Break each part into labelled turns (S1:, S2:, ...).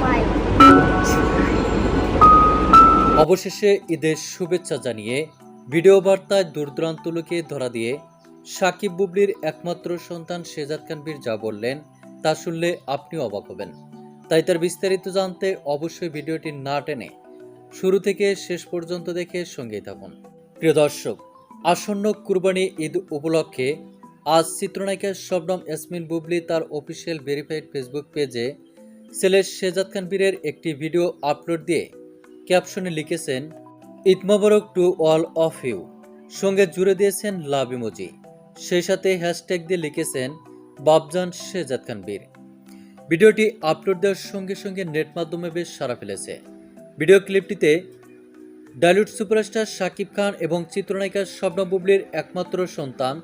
S1: Pai.
S2: অবশেষে ঈদের শুভেচ্ছা জানিয়ে ভিডিও বার্তায় দূরদূরান্ত লোকে ধরা দিয়ে সাকিব বুবলির একমাত্র সন্তান শেজাদ খানবীর যা বললেন, তা শুনলে আপনিও অবাক হবেন তাই তার বিস্তারিত জানতে অবশ্যই ভিডিওটি না টেনে শুরু থেকে শেষ পর্যন্ত দেখে সঙ্গেই থাকুন প্রিয় দর্শক, আসন্ন কুরবানি ঈদ উপলক্ষে আজ চিত্রনায়িকা শবনম ইয়াসমিন বুবলি তার অফিসিয়াল ভেরিফাইড ফেসবুক পেজে ছেলে শেজাদ খানবীরের একটি ভিডিও আপলোড দিয়ে ক্যাপশনে লিখেছেন, Eid Mubarak to all of you. সঙ্গে জুড়ে দিয়েছেন লাভ ইমোজি। সেই সাথে হ্যাশট্যাগ দিয়ে লিখেছেন বাবজান শেজাদ খান বীর ভিডিওটি আপলোড দেওয়ার সঙ্গে সঙ্গে নেট মাধ্যমে বেশ সারা ফেলেছে। ভিডিও ক্লিপটিতে ডালিউড সুপারস্টার শাকিব খান এবং চিত্রনায়িকা শবনম বুবলির একমাত্র সন্তান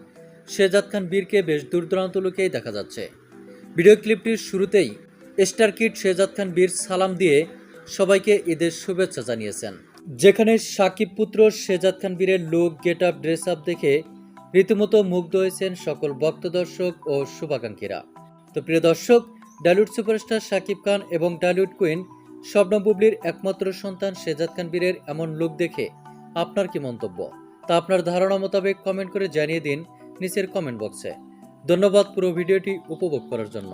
S2: শেজাদ খান বীরকে বেশ দূরদূরান্ত লোকেই দেখা যাচ্ছে। ভিডিও ক্লিপটির শুরুতেই স্টার কিট শেজাদ খান বীর সালাম দিয়ে সবাইকে ঈদের শুভেচ্ছা জানিয়েছেন। যেখানে সাকিব পুত্র শেজাদ খান বীরের look get up dress up দেখে রীতিমতো মুগ্ধ হয়েছেন সকল ভক্ত দর্শক ও শুভাকাঙ্ক্ষীরা। তো প্রিয় দর্শক ডালিউড সুপারস্টার শাকিব খান এবং ডালিউড কুইন শবনম বুবলির একমাত্র সন্তান শেজাদ খান বীরের এমন লুক দেখে আপনার কি মন্তব্য? তা আপনার ধারণা মোতাবেক কমেন্ট করে জানিয়ে দিন নিচের কমেন্ট বক্সে ধন্যবাদ পুরো ভিডিওটি উপভোগ করার জন্য।